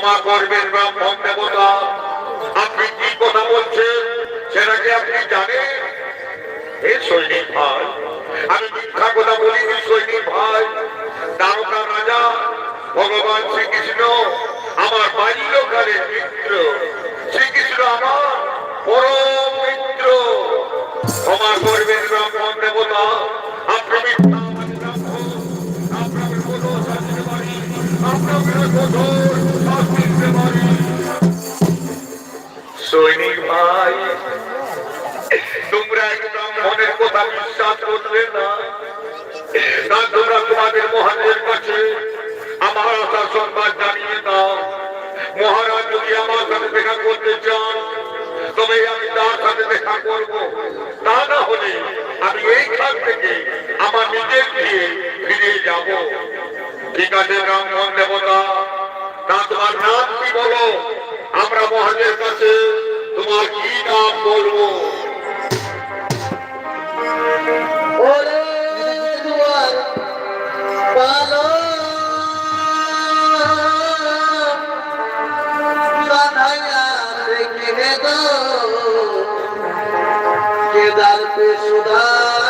ক্ষমা করবেন ব্রাহ্মণ দেবতা। আপনি কি কথা বলছেন? সেটাকে আপনি জানেন? হে সৈনিক ভাই, আমি মিথ্যা কথা বলিনি সৈনিক ভাই। তারকা রাজা, ভগবান শ্রীকৃষ্ণ, আমার বাল্যকালের করবে না। তোমরা তোমাদের মহারাজের কাছে আমার আশা সংবাদ জানিয়ে দাও। মহারাজ, যদি আমার সাথে দেখা করতে চান, তবে আমি তার সাথে দেখা করব। তা না হলে আমি এইখান থেকে আমার নিজের দিয়ে ফিরে যাব। ঠিক আছে, ব্রাহ্মণ দেবতা, তা তোমার নাম কি বলো? আমরা মহারাজের কাছে তোমার কি নাম বলব? কেদার পে সুদামা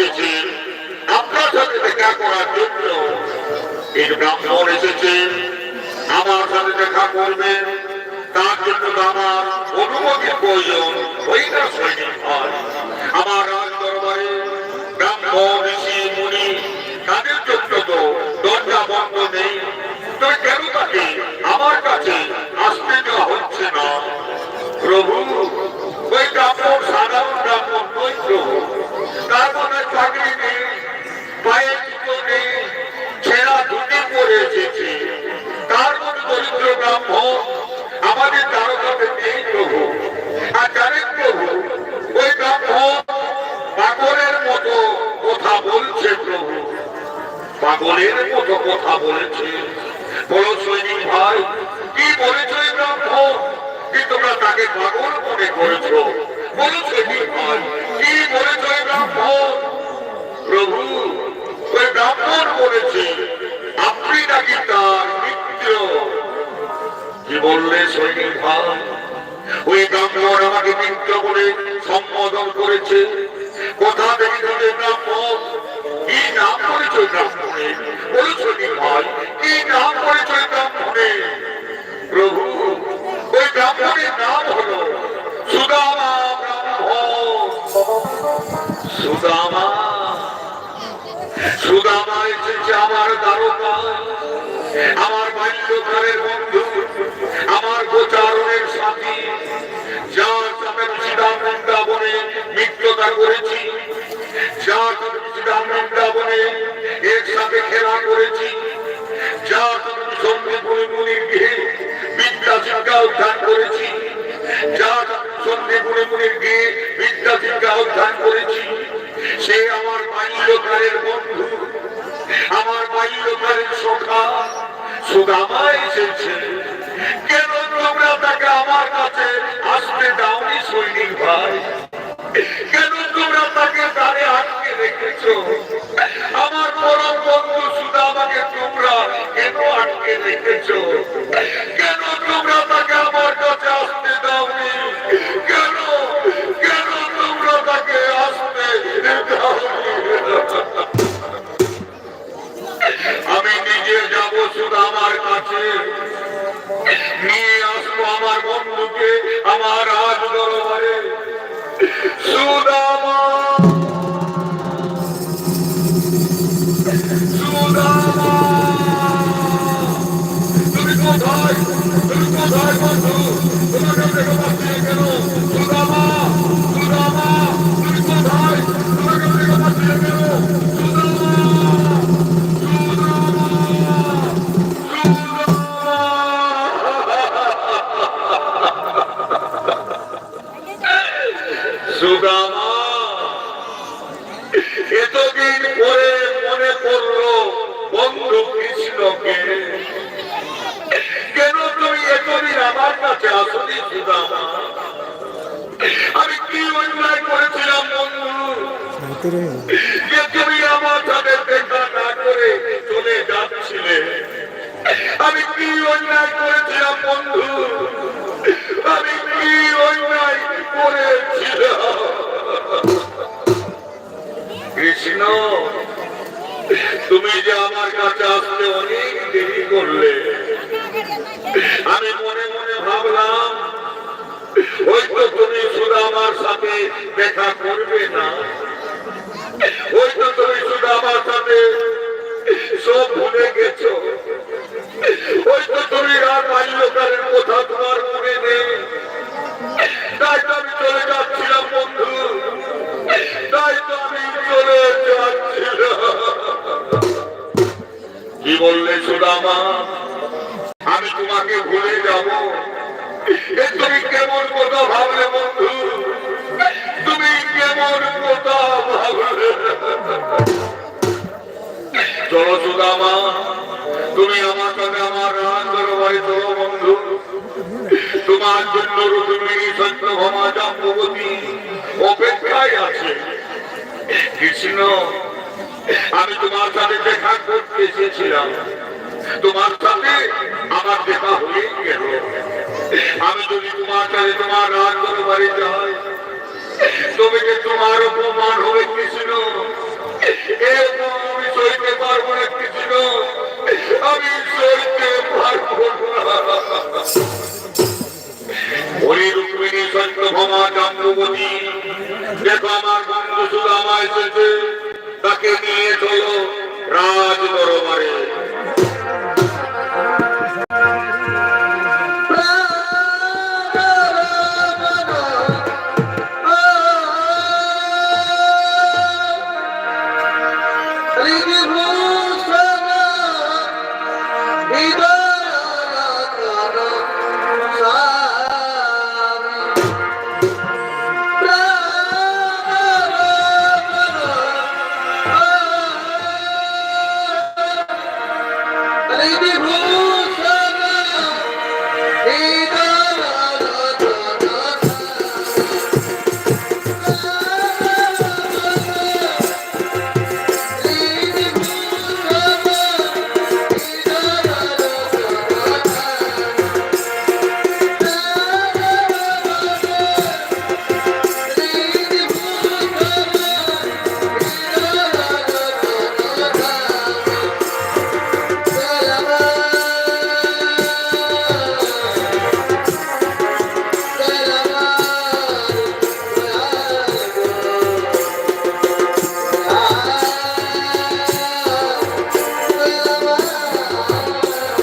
এসেছে। আপনার সাথে দেখা করার জন্য এই ব্রাহ্মণ এসেছে। আমার সাথে দেখা করবেন। তার জন্য আমার অনুমতির প্রয়োজন। ওই না সৈনিক ভাই আমার রাজ দরবারে ব্রাহ্মণ ঋষি মুনি তাদের জন্য তো দরজা বন্ধ নেই তো কেন তাকে আমার কাছে আসতে দেওয়া হচ্ছে না প্রভু ওই ব্রাহ্মণ সাধারণ ব্রাহ্মণ নই প্রভু তার মনে চাকরি নেই পায়ে জুতো নেই ছেঁড়া ধুতি পরে এসেছে তার মতো দরিদ্র ব্রাহ্মণ আমাদের তারকাতে নেই প্রভু। আর জানেন প্রভু, ওই ব্রাহ্মণ পাগলের মতো কথা বলছে প্রভু। পাগলের মতো কথা বলেছে। বড় সৈনিক ভাই, কি বলেছ এই ব্রাহ্মণ কি তোমরা তাকে পাগল মনে করেছ? বলো সৈনিক ভাই, কি বলেছ এই ব্রাহ্মণ প্রভু, ওই ব্রাহ্মণ বলেছে, আপনি নাকি তার মিত্র? বললে সৈনিক ভাই? ওই ব্রাহ্মণ আমাকে মিত্র বলে সম্বোধন করেছে। কোথা থেকে ব্রাহ্মণ? সুদামা ব্রাহ্মণ। সুদামা সুদামা আমার দ্বারকা আমার বাল্যকালের বন্ধু। আমার গোচারণের সাথী সাথে শ্রীরাম বৃন্দাবনে মিত্রতা করেছি সাথে শ্রীরাম বৃন্দাবনে একসাথে খেলা করেছি সাথে মুনির গৃহে বিদ্যা শিক্ষা উদ্ধার করেছি মুনির গৃহে বিদ্যা শিক্ষা উদ্ধার করেছি। সে আমার বাল্যকালের বন্ধু, আমার বাল্যকালের সখা সুদামা এসেছে কেন তোমরা তাকে আমার কাছে আসতে দাওনি সৈনিক ভাই। কেন তোমরা তাকে দাঁড়ে আটকে রেখেছো? আমার পরম বন্ধু সুদামাকে তোমরা কেন আটকে রেখেছো? কেন তোমরা তাকে আমার সুদামা যে তুমি আমার দেখা না করে চলে যাচ্ছিলে আমি কি অন্যায় করেছিলাম বন্ধু আমি কি অন্যায় করেছিলাম কৃষ্ণ, তুমি যে আমার কাছে আসতে অনেক দেরি করলে, আমি মনে মনে ভাবলাম, হয়তো তুমি শুধু আমার সাথে দেখা করবে না। হয়তো তুমি শুধু আমার সাথে। সব ভুলে গেছো। হয়তো তুমি আর বাল্যকালের কথা তোমার মনে নেই। তাই তো আমি চলে যাচ্ছিলাম, বন্ধু। তাই তো আমি চলে যাচ্ছিলাম। কি বললে সুদামা? আমি তোমাকে ভুলে যাব। তুমি কেমন কথা ভাবলে তোমার আমি তোমার সাথে দেখা করতে এসেছিলাম। তোমার সাথে আমার দেখা হয়েই গেল। আমি যদি তোমার সাথে তোমার রাজ দরবারে যাই তবে যে তোমার অপমান হবে কৃষ্ণ সইতে পারব না কৃষ্ণ আমি সইতে পারব না। হরি রুক্মিণী সত্যভমা জাম্বুবতী দেখো